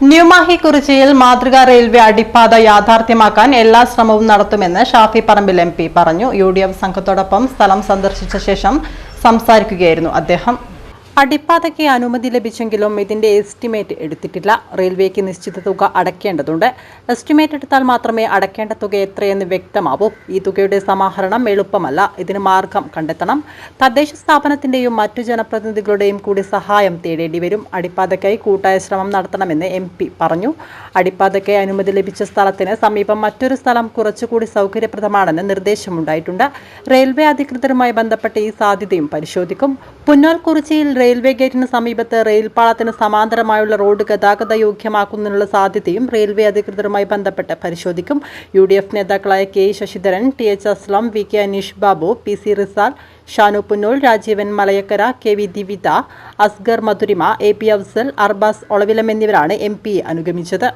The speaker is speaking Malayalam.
ന്യൂമാഹി കുറിച്ചിയിൽ മാതൃകാ റെയിൽവേ അടിപ്പാത യാഥാർത്ഥ്യമാക്കാൻ എല്ലാ ശ്രമവും നടത്തുമെന്ന് ഷാഫി പറമ്പിൽ എം പറഞ്ഞു. യു സംഘത്തോടൊപ്പം സ്ഥലം സന്ദർശിച്ച ശേഷം സംസാരിക്കുകയായിരുന്നു അദ്ദേഹം. അടിപ്പാതയ്ക്ക് അനുമതി ലഭിച്ചെങ്കിലും ഇതിന്റെ എസ്റ്റിമേറ്റ് എടുത്തിട്ടില്ല. റെയിൽവേക്ക് നിശ്ചിത തുക അടയ്ക്കേണ്ടതുണ്ട്. എസ്റ്റിമേറ്റ് എടുത്താൽ മാത്രമേ അടയ്ക്കേണ്ട തുക എത്രയെന്ന് വ്യക്തമാവൂ. ഈ തുകയുടെ സമാഹരണം എളുപ്പമല്ല. ഇതിന് മാർഗം കണ്ടെത്തണം. തദ്ദേശ സ്ഥാപനത്തിന്റെയും മറ്റു ജനപ്രതിനിധികളുടെയും കൂടി സഹായം തേടേണ്ടി വരും. അടിപ്പാതയ്ക്കായി കൂട്ടായ ശ്രമം നടത്തണമെന്ന് എം പറഞ്ഞു. അടിപ്പാതയ്ക്ക് അനുമതി ലഭിച്ച സ്ഥലത്തിന് സമീപം മറ്റൊരു സ്ഥലം കുറച്ചുകൂടി സൗകര്യപ്രദമാണെന്ന് നിർദ്ദേശമുണ്ടായിട്ടുണ്ട്. റെയിൽവേ അധികൃതരുമായി ബന്ധപ്പെട്ട് ഈ സാധ്യതയും പരിശോധിക്കും. പുന്നോൽ കുറിച്ചിയിൽ റെയിൽവേ ഗേറ്റിന് സമീപത്ത് റെയിൽപാളത്തിന് സമാന്തരമായുള്ള റോഡ് ഗതാഗത യോഗ്യമാക്കുന്നതിനുള്ള സാധ്യതയും റെയിൽവേ അധികൃതരുമായി ബന്ധപ്പെട്ട് പരിശോധിക്കും. യു ഡി എഫ് നേതാക്കളായ K Sasidharan T H Aslam V K Aneesh Babu P C Rizal Shanu Punnol Rajeevan Malayakkara K V Divitha Asgar Madhurima A P Afsal Arbaz Olavilam എന്നിവരാണ് എം പിയെ അനുഗമിച്ചത്.